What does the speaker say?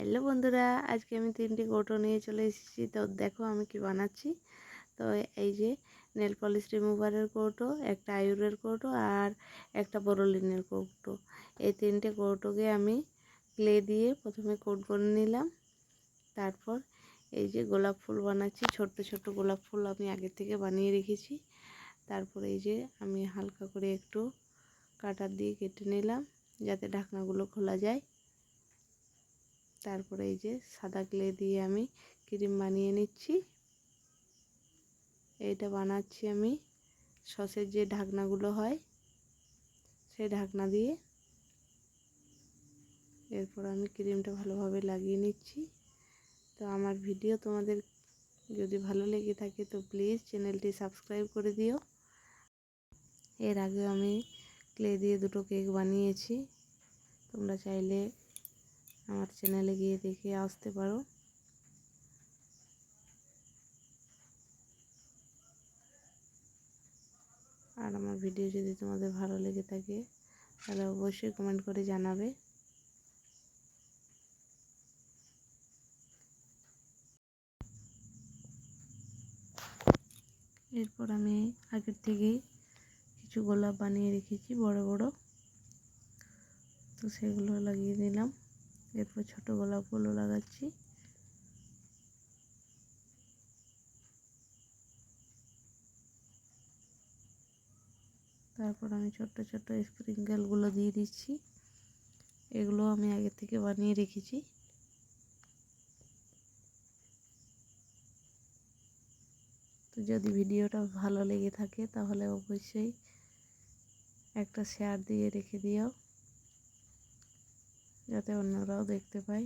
Hello বন্ধুরা, আজকে আমি তিনটি কৌটো নিয়ে চলে এসেছি। তো দেখো আমি কি বানাচ্ছি। তো এই যে নেল পলিশ রিমুভারের কৌটো, একটা আয়ুরের কৌটো আর একটা বড়লিনের কৌটো। এই তিনটে কৌটোকে আমি ক্লে দিয়ে প্রথমে কোট করে নিলাম। তারপর এই যে গোলাপ ফুল বানাচ্ছি, ছোট্ট ছোট্ট গোলাপ ফুল আমি আগে থেকে বানিয়ে রেখেছি। তারপর এই যে আমি হালকা করে একটু কাটার দিয়ে কেটে নিলাম, যাতে ঢাকনাগুলো খোলা যায়। তারপরে এই যে সাদা ক্লে দিয়ে আমি ক্রিম বানিয়ে নিচ্ছি। এইটা বানাচ্ছি আমি সসের যে ঢাকনাগুলো হয় সেই ঢাকনা দিয়ে। এরপর আমি ক্রিমটা ভালোভাবে লাগিয়ে নিচ্ছি। তো আমার ভিডিও তোমাদের যদি ভালো লেগে থাকে তো প্লিজ চ্যানেলটি সাবস্ক্রাইব করে দিও। এর আগে আমি ক্লে দিয়ে দুটো কেক বানিয়েছি। তোমরা চাইলে আমার চ্যানেলে গিয়ে দেখে আসতে পারো। আর আমার ভিডিও যদি তোমাদের ভালো লেগে থাকে, তাহলে অবশ্যই কমেন্ট করে জানাবে। এরপর আমি আগের থেকেই কিছু গোলাপ বানিয়ে রেখেছি, বড় বড়। তো সেগুলো লাগিয়ে দিলাম। এরপর ছোট গোলাপগুলো লাগাচ্ছি। তারপর আমি ছোট্ট ছোট্ট স্প্রিঙ্কেলগুলো দিয়ে দিচ্ছি। এগুলো আমি আগে থেকে বানিয়ে রেখেছি। তো যদি ভিডিওটা ভালো লেগে থাকে তাহলে অবশ্যই একটা শেয়ার দিয়ে রেখে দিও। যাতে অন্যরাও দেখতে পায়